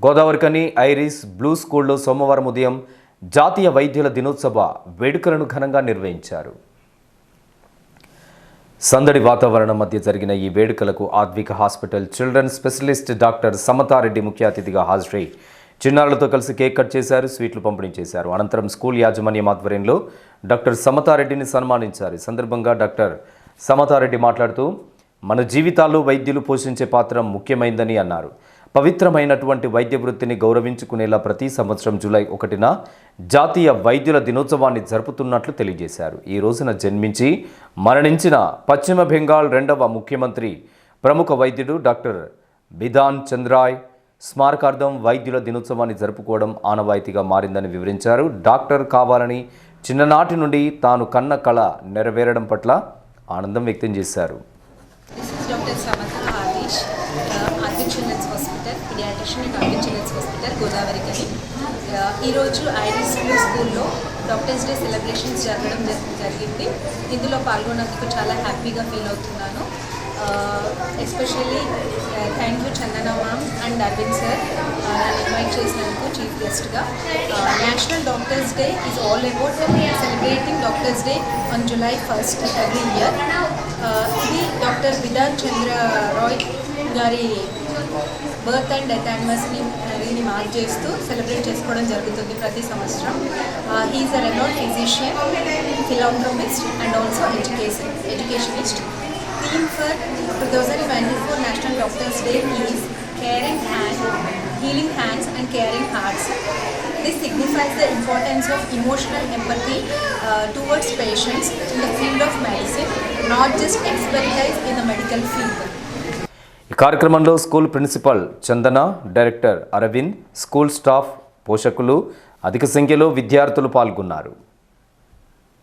Godavarikhani iris blue స్కూల్లో సోమవారం ఉదయం జాతీయ వైద్యుల దినోత్సవ వేడుకలను ఘనంగా నిర్వహించారు. సందడి వాతావరణం మధ్య జరిగిన ఈ వేడుకలకు Advika hospital children specialist doctor Samatha Reddy ముఖ్య అతిథిగా హాజరై చిన్నారులతో కలిసి కేక్ కట్ చేశారు స్వీట్లు పంపిణీ చేశారు. అనంతరం స్కూల్ యాజమాన్యం ఆధ్వర్యంలో డాక్టర్ సమతారెడ్డిని సన్మానించారు. ఈ సందర్భంగా డాక్టర్ సమతారెడ్డి మాట్లాడుతూ మన జీవితాల్లో వైద్యులు పోషించే పాత్ర ముఖ్యమైందని అన్నారు. పవిత్రమైనటువంటి వైద్య వృత్తిని గౌరవించుకునేలా ప్రతి సంవత్సరం జూలై ఒకటిన జాతీయ వైద్యుల దినోత్సవాన్ని జరుపుతున్నట్లు తెలియజేశారు. ఈ రోజున జన్మించి మరణించిన పశ్చిమ బెంగాల్ రెండవ ముఖ్యమంత్రి ప్రముఖ వైద్యుడు డాక్టర్ బిధాన్ చంద్రాయ్ స్మారకార్థం వైద్యుల దినోత్సవాన్ని జరుపుకోవడం ఆనవాయితీగా మారిందని వివరించారు. డాక్టర్ కావాలని చిన్ననాటి నుండి తాను కన్న కళ నెరవేరడం పట్ల ఆనందం వ్యక్తం చేశారు. This is hospital Samatha Godavari ఈరోజు ఐడీ స్కూల్ స్కూల్లో డాక్టర్స్ డే సెలబ్రేషన్స్ జరగడం జరిగింది. ఇందులో పాల్గొన్నందుకు చాలా హ్యాపీగా ఫీల్ అవుతున్నాను. Especially thank you Chandana ma'am and Aravind sir. నన్ను ఇన్వైట్ చేసినందుకు చీఫ్ గెస్ట్గా national doctors day is all about celebrating doctors day on July first every year ఇది డాక్టర్ విధాన్ చంద్ర రాయ్ గారి బర్త్ అండ్ డెత్ యానివర్సరీని మార్క్ చేస్తూ సెలబ్రేట్ చేసుకోవడం జరుగుతుంది ప్రతి సంవత్సరం. He is a renowned physician philanthropist and also education educationist theme for two thousand twenty four national doctors day is caring hand healing hands and caring hearts This signifies the importance of emotional empathy uh, towards patients in the field of medicine, not just expertise in the medical field. ఈ కార్యక్రమంలో school principal Chandana director Aravind school staff పోషకులు అధిక సంఖ్యలో విద్యార్థులు పాల్గొన్నారు.